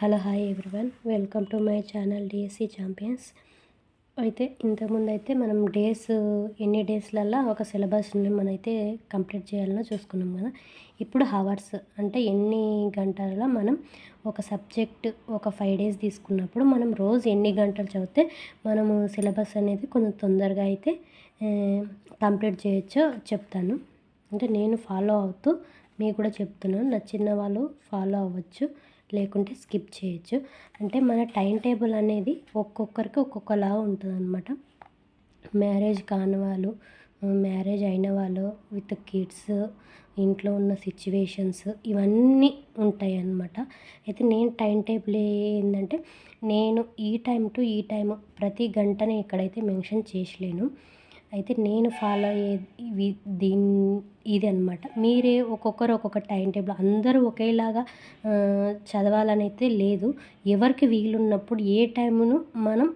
Hello hi everyone. Welcome to my channel D S C champions అయితే ఇంతకుముందు అయితే మనం డేస్ ఎన్ని డేస్లల్లో ఒక సిలబస్ని మనైతే కంప్లీట్ చేయాలనో చూసుకున్నాం కదా. ఇప్పుడు హవర్స్ అంటే ఎన్ని గంటలలో మనం ఒక సబ్జెక్ట్ ఒక ఫైవ్ డేస్ తీసుకున్నప్పుడు మనం రోజు ఎన్ని గంటలు చదివితే మనము సిలబస్ అనేది కొంచెం తొందరగా అయితే కంప్లీట్ చేయొచ్చో చెప్తాను. అంటే నేను ఫాలో అవుతూ మీకు కూడా చెప్తున్నాను. నచ్చిన వాళ్ళు ఫాలో అవ్వచ్చు. లేకుంటే స్కిప్ చేయొచ్చు. అంటే మన టైం టేబుల్ అనేది ఒక్కొక్కరికి ఒక్కొక్కలా ఉంటుంది అనమాట మ్యారేజ్ కాని వాళ్ళు మ్యారేజ్ అయిన వాళ్ళు విత్ కిడ్స్ ఇంట్లో ఉన్న సిచ్యువేషన్స్ ఇవన్నీ ఉంటాయి అన్నమాట అయితే నేను టైం టేబుల్ ఏంటంటే నేను ఈ టైం టు ఈ టైం ప్రతి గంటని ఇక్కడైతే మెన్షన్ చేసలేను అయితే నేను ఫాలో అయ్యే దీన్ని ఇది అనమాట మీరే ఒక్కొక్కరు ఒక్కొక్క టైం టేబుల్. అందరూ ఒకేలాగా చదవాలని అయితే లేదు. ఎవరికి వీలున్నప్పుడు ఏ టైమును మనం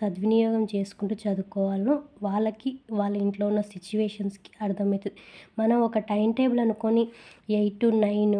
సద్వినియోగం చేసుకుంటూ చదువుకోవాలో వాళ్ళకి వాళ్ళ ఇంట్లో ఉన్న సిచ్యువేషన్స్కి అర్థమవుతుంది. మనం ఒక టైం టేబుల్ అనుకొని ఎయిట్ టు నైన్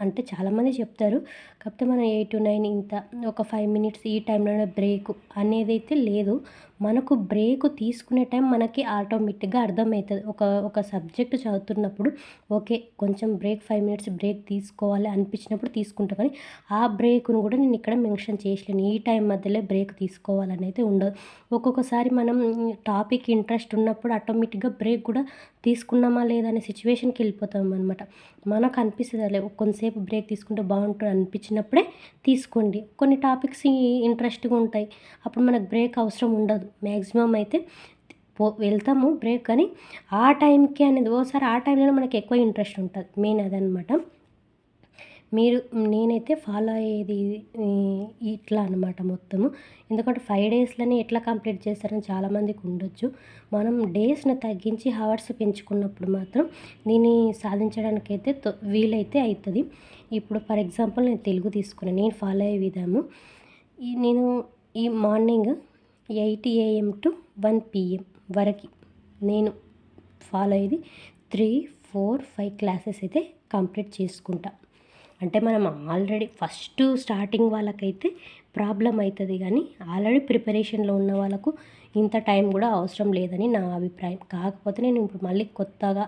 అంటే చాలామంది చెప్తారు. కాకపోతే మనం ఎయిట్ టు నైన్ ఇంత ఒక ఫైవ్ మినిట్స్ ఈ టైంలోనే బ్రేక్ అనేది అయితే లేదు. మనకు బ్రేక్ తీసుకునే టైం మనకి ఆటోమేటిక్గా అర్థమవుతుంది. ఒక ఒక సబ్జెక్ట్ చదువుతున్నప్పుడు ఓకే కొంచెం బ్రేక్ ఫైవ్ మినిట్స్ బ్రేక్ తీసుకోవాలి అనిపించినప్పుడు తీసుకుంటాం. కానీ ఆ బ్రేక్ను కూడా నేను ఇక్కడ మెన్షన్ చేయలేను. ఈ టైం మధ్యలో బ్రేక్ తీసుకోవాలని అయితే ఉండదు. ఒక్కొక్కసారి మనం టాపిక్ ఇంట్రెస్ట్ ఉన్నప్పుడు ఆటోమేటిక్గా బ్రేక్ కూడా తీసుకున్నామా లేదా అనే సిచ్యువేషన్కి వెళ్ళిపోతాం అనమాట మనకు అనిపిస్తుంది అలా కొంతసేపు బ్రేక్ తీసుకుంటే బాగుంటుంది అనిపించినప్పుడే తీసుకోండి. కొన్ని టాపిక్స్ ఇంట్రెస్ట్గా ఉంటాయి. అప్పుడు మనకు బ్రేక్ అవసరం ఉండదు. మ్యాక్సిమం అయితే పో వెళ్తాము బ్రేక్ కానీ ఆ టైంకి అనేది ఓసారి ఆ టైంలోనే మనకి ఎక్కువ ఇంట్రెస్ట్ ఉంటుంది. మెయిన్ అదనమాట. మీరు నేనైతే ఫాలో అయ్యేది ఇట్లా అనమాట మొత్తము. ఎందుకంటే ఫైవ్ డేస్లోనే ఎట్లా కంప్లీట్ చేస్తారని చాలామందికి ఉండొచ్చు. మనం డేస్ని తగ్గించి హవర్స్ పెంచుకున్నప్పుడు మాత్రం దీన్ని సాధించడానికి అయితే వీలైతే అవుతుంది ఇప్పుడు ఫర్ ఎగ్జాంపుల్ నేను తెలుగు తీసుకున్నాను నేను ఫాలో అయ్యే విధాము నేను ఈ morning eight A M to one P M వరకు. నేను ఫాలో అయ్యేది త్రీ ఫోర్ ఫైవ్ క్లాసెస్ అయితే కంప్లీట్ చేసుకుంటా. అంటే మనం ఆల్రెడీ ఫస్ట్ స్టార్టింగ్ వాళ్ళకైతే ప్రాబ్లం అవుతుంది కానీ ఆల్రెడీ ప్రిపరేషన్లో ఉన్న వాళ్ళకు ఇంత టైం కూడా అవసరం లేదని నా అభిప్రాయం. కాకపోతే నేను ఇప్పుడు మళ్ళీ కొత్తగా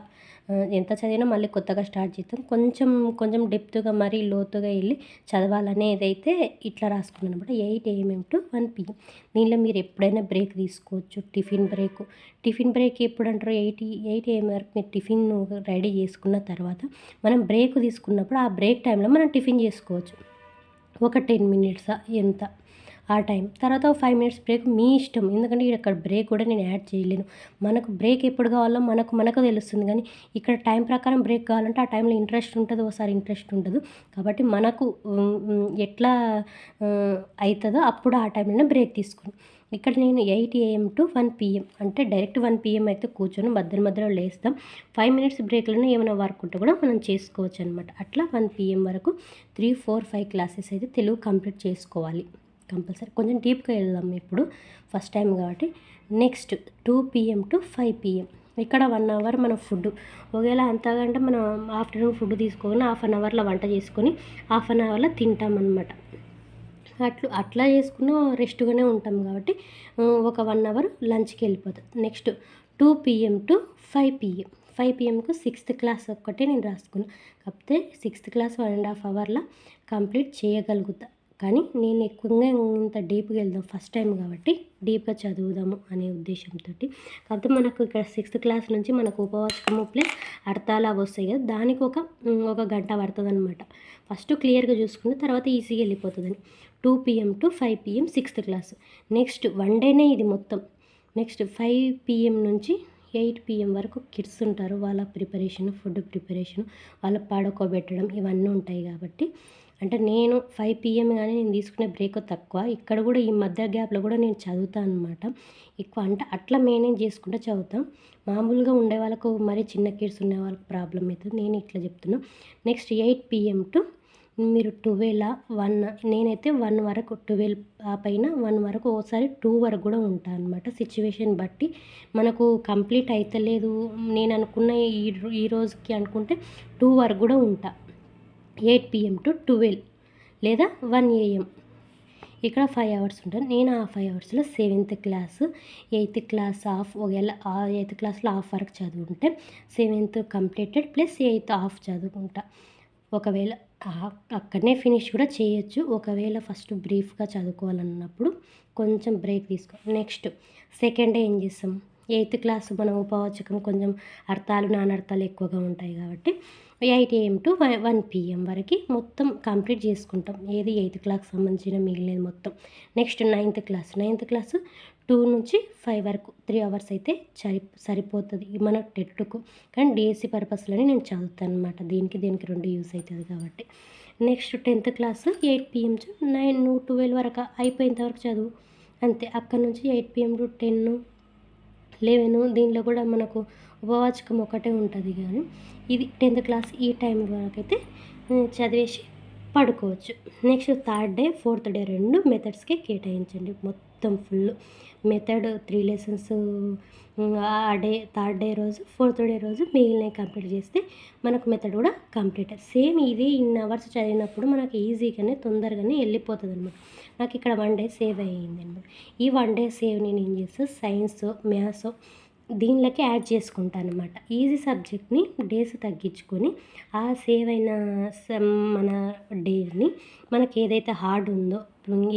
ఎంత చదివినా మళ్ళీ కొత్తగా స్టార్ట్ చేస్తాం కొంచెం కొంచెం డెప్త్గా మరీ లోతుగా వెళ్ళి చదవాలనేది అయితే ఇట్లా రాసుకున్నాను అనమాట eight A M to one P M. దీనిలో మీరు ఎప్పుడైనా బ్రేక్ తీసుకోవచ్చు? Tiffin break. టిఫిన్ బ్రేక్ ఎప్పుడు అంటారు ఎయిట్ ఎయిట్ ఏఎం వరకు మీరు టిఫిన్ రెడీ చేసుకున్న తర్వాత మనం బ్రేక్ తీసుకున్నప్పుడు ఆ బ్రేక్ టైంలో మనం టిఫిన్ చేసుకోవచ్చు. ఒక టెన్ మినిట్సా? ఎంత? ఆ టైం. తర్వాత ఫైవ్ మినిట్స్ బ్రేక్ మీ ఇష్టం. ఎందుకంటే ఇక్కడ బ్రేక్ కూడా నేను యాడ్ చేయలేను. మనకు బ్రేక్ ఎప్పుడు కావాలో మనకు మనకు తెలుస్తుంది. కానీ ఇక్కడ టైం ప్రకారం బ్రేక్ కావాలంటే ఆ టైంలో ఇంట్రెస్ట్ ఉంటుంది. ఒకసారి ఇంట్రెస్ట్ ఉండదు. కాబట్టి మనకు ఎట్లా అవుతుందో అప్పుడు ఆ టైంలోనే బ్రేక్ తీసుకుని ఇక్కడ నేను eight A M to one P M అంటే డైరెక్ట్ వన్ పిఎం అయితే కూర్చొని మధ్య మధ్యలో లేస్తాం. ఫైవ్ మినిట్స్ బ్రేక్లోనే ఏమైనా వర్క్ ఉంటే కూడా మనం చేసుకోవచ్చు అనమాట అట్లా వన్ పిఎం వరకు త్రీ ఫోర్ ఫైవ్ క్లాసెస్ అయితే తెలుగు కంప్లీట్ చేసుకోవాలి. కంపల్సరీ కొంచెం డీప్గా వెళ్దాం ఇప్పుడు ఫస్ట్ టైం కాబట్టి. Next two P M to five P M. ఇక్కడ వన్ అవర్ మన ఫుడ్. ఒకవేళ అంతకంటే మనం ఆఫ్టర్నూన్ ఫుడ్ తీసుకొని హాఫ్ అన్ అవర్లో వంట చేసుకొని హాఫ్ అన్ అవర్లో తింటాం అనమాట అట్లా అట్లా చేసుకున్న రెస్ట్గానే ఉంటాం కాబట్టి ఒక వన్ అవర్ లంచ్కి వెళ్ళిపోతుంది next two P M to five P M. Five పిఎంకు sixth class ఒక్కటే నేను రాసుకున్నాను కాకపోతే sixth class one and half అవర్లో కంప్లీట్ చేయగలుగుతా. కానీ నేను ఎక్కువగా ఇంత డీప్గా వెళ్దాం ఫస్ట్ టైం కాబట్టి డీప్గా చదువుదాము అనే ఉద్దేశంతో కాకపోతే మనకు ఇక్కడ సిక్స్త్ క్లాస్ నుంచి మనకు ఉపవాసము ప్లస్ అర్థాలు అవి వస్తాయి కదా దానికి ఒక ఒక గంట పడుతుంది అనమాట ఫస్ట్ క్లియర్గా చూసుకుని తర్వాత ఈజీగా వెళ్ళిపోతుందని. Two P M to five P M sixth class. Next one డేనే ఇది మొత్తం. నెక్స్ట్ ఫైవ్ పిఎం నుంచి ఎయిట్ పిఎం వరకు కిడ్స్ ఉంటారు. వాళ్ళ ప్రిపరేషన్ ఫుడ్ ప్రిపరేషన్ వాళ్ళ పడుకోబెట్టడం ఇవన్నీ ఉంటాయి కాబట్టి అంటే నేను ఫైవ్ పిఎం కానీ నేను తీసుకునే బ్రేక్ తక్కువ. ఇక్కడ కూడా ఈ మధ్య గ్యాప్లో కూడా నేను చదువుతాను అనమాట ఎక్కువ అంటే అట్లా మేనేజ్ చేసుకుంటూ చదువుతాం. మామూలుగా ఉండే వాళ్ళకు మరి చిన్న కిడ్స్ ఉండే వాళ్ళకి ప్రాబ్లం అవుతుంది నేను ఇట్లా చెప్తున్నా. Next eight P M to మీరు ట్వెల్వ్ వన్ నేనైతే వన్ వరకు ట్వెల్వ్ ఆ పైన వన్ వరకు ఒకసారి టూ వరకు కూడా ఉంటాను అనమాట సిచ్యువేషన్ బట్టి మనకు కంప్లీట్ అవుతలేదు నేను అనుకున్న ఈ ఈ రోజుకి అనుకుంటే టూ వరకు కూడా ఉంటా. Eight P M to twelve లేదా వన్ ఏఎం ఇక్కడ ఫైవ్ అవర్స్ ఉంటాను నేను ఆ ఫైవ్ అవర్స్లో seventh class eighth class half ఒకవేళ ఆ ఎయిత్ క్లాస్లో హాఫ్ వరకు చదువుకుంటే seventh completed plus eighth half చదువుకుంటా. ఒకవేళ అక్కడనే ఫినిష్ కూడా చేయొచ్చు. ఒకవేళ ఫస్ట్ బ్రీఫ్గా చదువుకోవాలన్నప్పుడు కొంచెం బ్రేక్ తీసుకో. నెక్స్ట్ సెకండ్ డే ఏం చేస్తాం? ఎయిత్ క్లాస్ మనం ఉపవాచకం కొంచెం అర్థాలు నానర్థాలు ఎక్కువగా ఉంటాయి కాబట్టి eight A M to one P M వరకు మొత్తం కంప్లీట్ చేసుకుంటాం. ఏది ఎయిత్ క్లాస్కి సంబంధించిన మిగిలినది మొత్తం. Next ninth class. Ninth class two నుంచి ఫైవ్ వరకు త్రీ అవర్స్ అయితే సరి సరిపోతుంది మన టెట్కు. కానీ డిఎస్సి పర్పస్లోనే నేను చదువుతాను అనమాట దీనికి దీనికి రెండు యూస్ అవుతుంది కాబట్టి. Next tenth class eight P M nine twelve వరకు అయిపోయేంత వరకు చదువు. అంతే. అక్కడ నుంచి eight P M to ten eleven దీనిలో కూడా మనకు ఉపవాచకం ఒకటే ఉంటుంది కానీ ఇది టెన్త్ క్లాస్ ఈ టైం వరకు అయితే చదివేసి పడుకోవచ్చు. Next third day fourth day రెండు మెథడ్స్కి కేటాయించండి. మొత్తం మొత్తం ఫుల్. మెథడ్ త్రీ లెసన్స్ ఆ డే థర్డ్ డే రోజు ఫోర్త్ డే రోజు మిగిలినవి కంప్లీట్ చేస్తే మనకు మెథడ్ కూడా కంప్లీట్. సేమ్ ఇది ఇన్ అవర్స్ చదివినప్పుడు మనకు ఈజీగానే తొందరగానే వెళ్ళిపోతుంది అనమాట నాకు ఇక్కడ వన్ డే సేవ్ అయ్యింది అనమాట ఈ వన్ డే సేవ్ నేను ఏం చేస్తాను సైన్స్ మ్యాథ్స్ దీనిలోకి యాడ్ చేసుకుంటాను అనమాట ఈజీ సబ్జెక్ట్ని డేస్ తగ్గించుకొని ఆ సేవ్ అయిన మన డేని మనకి ఏదైతే హార్డ్ ఉందో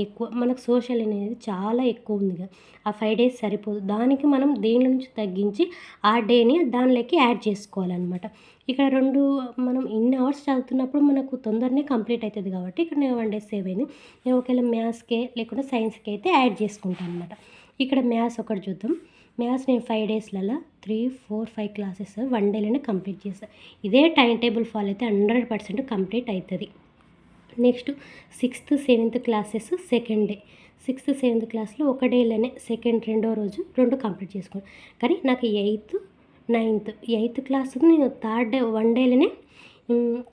ఎక్కువ మనకు సోషల్ అనేది చాలా ఎక్కువ ఉంది కదా ఆ ఫైవ్ డేస్ సరిపోదు. దానికి మనం దేని నుంచి తగ్గించి ఆ డేని దానిలోకి యాడ్ చేసుకోవాలన్నమాట. ఇక్కడ రెండు మనం ఇన్ని అవర్స్ చదువుతున్నప్పుడు మనకు తొందరనే కంప్లీట్ అవుతుంది కాబట్టి ఇక్కడ నేను వన్ డే సేవ్ అయింది. నేను ఒకవేళ మ్యాథ్స్కే లేకుంటే సైన్స్కి అయితే యాడ్ చేసుకుంటాను అనమాట ఇక్కడ మ్యాథ్స్ ఒకటి చూద్దాం. మ్యాథ్స్ నేను five డేస్లలో three four five classes one డేలోనే complete చేస్తాను ఇదే టైం టేబుల్ ఫాలో అయితే హండ్రెడ్ పర్సెంట్ కంప్లీట్ అవుతుంది next sixth seventh classes second day. Sixth seventh క్లాస్లో ఒక డేలోనే సెకండ్ రెండో రోజు రెండు కంప్లీట్ చేసుకున్నాను కానీ నాకు ఎయిత్ నైన్త్ ఎయిత్ క్లాస్ నేను థర్డ్ డే వన్ డేలోనే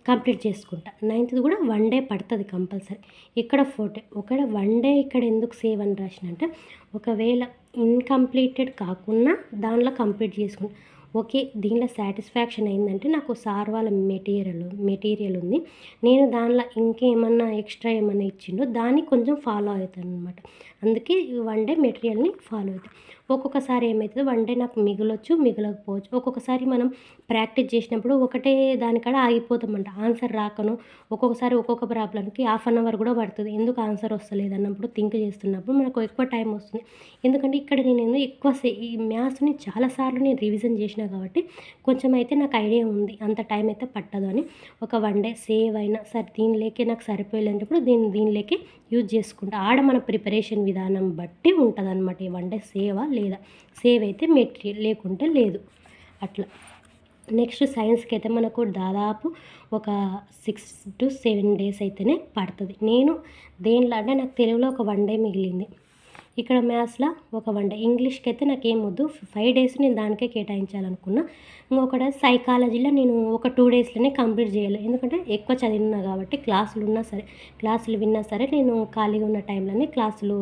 కంప్లీట్ చేసుకుంటా. నైన్త్ది కూడా వన్ డే పడుతుంది కంపల్సరీ. ఇక్కడ ఫోర్ ఒకవేళ వన్ డే ఇక్కడ ఎందుకు సేవ్ అని రాసిన అంటే ఒకవేళ ఇన్కంప్లీటెడ్ కాకుండా దానిలో కంప్లీట్ చేసుకుంటా. ఓకే దీనిలో సాటిస్ఫాక్షన్ అయిందంటే నాకు సార్ వాళ్ళ మెటీరియల్ మెటీరియల్ ఉంది. నేను దానిలో ఇంకేమన్నా ఎక్స్ట్రా ఏమన్నా ఇచ్చిండో దాన్ని కొంచెం ఫాలో అవుతాను అనమాట అందుకే వన్ డే మెటీరియల్ని ఫాలో అవుతాం. ఒక్కొక్కసారి ఏమవుతుంది వన్ డే నాకు మిగలొచ్చు మిగలకపోవచ్చు. ఒక్కొక్కసారి మనం ప్రాక్టీస్ చేసినప్పుడు ఒకటే దానికాడ ఆగిపోతామంట. ఆన్సర్ రాకను. ఒక్కొక్కసారి ఒక్కొక్క ప్రాబ్లంకి హాఫ్ అన్ అవర్ కూడా పడుతుంది. ఎందుకు ఆన్సర్ వస్తలేదు అన్నప్పుడు థింక్ చేస్తున్నప్పుడు మనకు ఎక్కువ టైం వస్తుంది. ఎందుకంటే ఇక్కడ నేను ఎక్కువ ఈ మ్యాథ్స్ని చాలాసార్లు నేను రివిజన్ చేసిన కాబట్టి కొంచెం అయితే నాకు ఐడియా ఉంది. అంత టైం అయితే పట్టదు అని. ఒక వన్ డే సేవ్ అయినా సరే దీనిలోకి నాకు సరిపోయేటప్పుడు దీన్ని దీనిలోకి యూజ్ చేసుకుంటా. ఆడ మన ప్రిపరేషన్ విధానం బట్టి ఉంటుందన్నమాట. ఇవంటే ఈ వన్ డే సేవా లేదా సేవ్ అయితే మెటీరియల్ లేకుంటే లేదు. అట్లా. నెక్స్ట్ సైన్స్కి అయితే మనకు దాదాపు ఒక సిక్స్ టు సెవెన్ డేస్ అయితేనే పడుతుంది. నేను దేనిలో అంటే నాకు తెలుగులో ఒక వన్ డే మిగిలింది. ఇక్కడ మ్యాథ్స్లో ఒక వన్ డే ఇంగ్లీష్కి అయితే నాకు ఏం వద్దు ఫైవ్ డేస్ నేను దానికే కేటాయించాలనుకున్నా. ఇంకొకటి సైకాలజీలో నేను ఒక టూ డేస్లోనే కంప్లీట్ చేయాలి. ఎందుకంటే ఎక్కువ చదివినా కాబట్టి క్లాసులు ఉన్నా సరే క్లాసులు విన్నా సరే నేను ఖాళీగా ఉన్న టైంలోనే క్లాసులు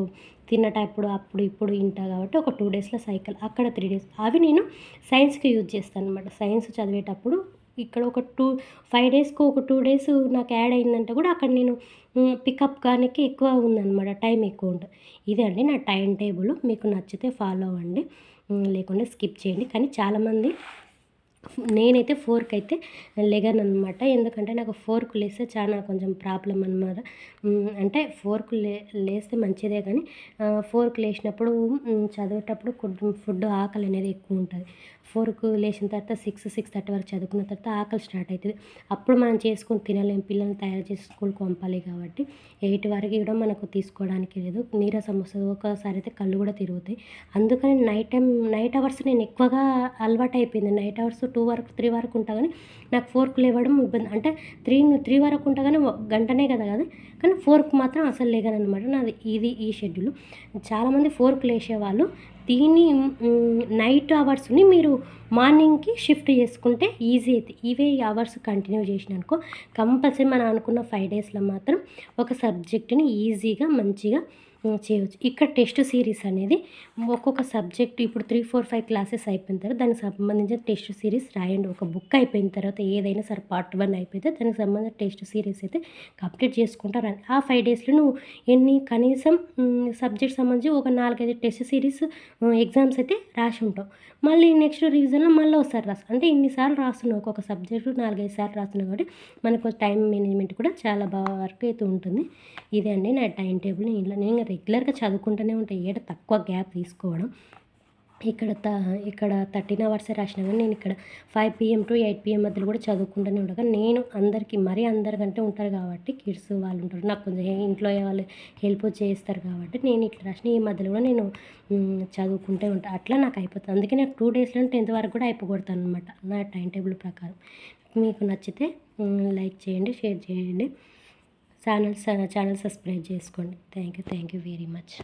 తిన్నటప్పుడు అప్పుడు ఇప్పుడు వింటా కాబట్టి ఒక టూ డేస్లో సైకిల్ అక్కడ త్రీ డేస్ అవి నేను సైన్స్కి యూజ్ చేస్తాను అనమాట సైన్స్ చదివేటప్పుడు ఇక్కడ ఒక టూ ఫైవ్ డేస్కి ఒక టూ డేస్ నాకు యాడ్ అయిందంటే కూడా అక్కడ నేను పికప్ కానీ ఎక్కువ ఉందన్నమాట టైం ఎక్కువ ఉంటుంది ఇదే అండి నా టైం టేబుల్ మీకు నచ్చితే ఫాలో అవ్వండి. లేకుంటే స్కిప్ చేయండి. కానీ చాలామంది నేనైతే ఫోర్క్ అయితే లెగన్ అనమాట ఎందుకంటే నాకు ఫోర్క్ లేస్తే చాలా కొంచెం ప్రాబ్లం అనమాట అంటే ఫోర్క్ లే లేస్తే మంచిదే కానీ ఫోర్క్ లేచినప్పుడు చదివేటప్పుడు ఫుడ్ ఆకలి అనేది ఎక్కువ ఉంటుంది. ఫోర్క్ లేచిన తర్వాత సిక్స్ సిక్స్ థర్టీ వరకు చదువుకున్న తర్వాత ఆకలి స్టార్ట్ అవుతుంది అప్పుడు మనం చేసుకొని తినలేం పిల్లల్ని తయారు చేసి స్కూల్కి పంపాలి కాబట్టి ఎయిట్ వరకు కూడా మనకు తీసుకోవడానికి లేదు. నీరసం వస్తుంది ఒకసారి అయితే కళ్ళు కూడా తిరుగుతాయి. అందుకని నైట్ టైం నైట్ అవర్స్ నేను ఎక్కువగా అలవాటు అయిపోయింది నైట్ అవర్స్ టూ వరకు త్రీ వరకు ఉంటా కానీ నాకు ఫోర్క్ లేవడం ఇబ్బంది. అంటే త్రీ త్రీ వరకు ఉంటా కానీ గంటనే కదా కదా. కానీ ఫోర్క్ మాత్రం అసలు లేగను నాది ఇది ఈ షెడ్యూల్. చాలామంది ఫోర్క్ లేచేవాళ్ళు దీన్ని నైట్ అవర్స్ని మీరు మార్నింగ్కి షిఫ్ట్ చేసుకుంటే ఈజీ అవుతుంది ఇవే అవర్స్ కంటిన్యూ చేసినానుకో కంపల్సరీ మనం అనుకున్న ఫైవ్ డేస్లో మాత్రం ఒక సబ్జెక్ట్ని ఈజీగా మంచిగా చేయవచ్చు ఇక్కడ టెస్ట్ సిరీస్ అనేది ఒక్కొక్క సబ్జెక్ట్ ఇప్పుడు త్రీ ఫోర్ ఫైవ్ క్లాసెస్ అయిపోయిన తర్వాత దానికి సంబంధించిన టెస్ట్ సిరీస్ రాయండి. ఒక బుక్ అయిపోయిన తర్వాత ఏదైనా సరే పార్ట్ వన్ అయిపోతే దానికి సంబంధించిన టెస్ట్ సిరీస్ అయితే కంప్లీట్ చేసుకుంటారు. ఆ ఫైవ్ డేస్లో నువ్వు ఎన్ని కనీసం సబ్జెక్ట్ సంబంధించి ఒక నాలుగైదు టెస్ట్ సిరీస్ ఎగ్జామ్స్ అయితే రాసి ఉంటావు మళ్ళీ నెక్స్ట్ రివిజన్లో మళ్ళీ ఒకసారి రాసు అంటే ఇన్నిసార్లు రాస్తున్నావు ఒక్కొక్క సబ్జెక్టు నాలుగైదు సార్లు రాస్తున్నావు కాబట్టి మనకు టైం మేనేజ్మెంట్ కూడా చాలా బాగా వర్క్ అయితే ఉంటుంది. ఇదే అండి నా టైం టేబుల్ ఇలా నేను రెగ్యులర్గా చదువుకుంటూనే ఉంటాయి. ఏడ తక్కువ గ్యాప్ తీసుకోవడం. ఇక్కడ త ఇక్కడ థర్టీన్ అవర్స్ రాసిన కానీ నేను ఇక్కడ five PM to eight PM మధ్యలో కూడా చదువుకుంటూనే ఉండగా నేను అందరికీ మరీ అందరికంటే ఉంటారు కాబట్టి కిడ్స్ వాళ్ళు ఉంటారు. నాకు కొంచెం ఇంట్లో వాళ్ళు హెల్ప్ చేస్తారు కాబట్టి నేను ఇట్లా రాసిన. ఈ మధ్యలో కూడా నేను చదువుకుంటే చదువుకుంటూ ఉంటాను అట్లా నాకు అయిపోతుంది. అందుకే నాకు టూ డేస్లో టెన్త్ వరకు కూడా అయిపోగొడతాను అనమాట నా టైం టేబుల్ ప్రకారం. మీకు నచ్చితే లైక్ చేయండి షేర్ చేయండి. ఛానల్ ఛానల్ సబ్స్క్రైబ్ చేసుకోండి. Thank you thank you very much.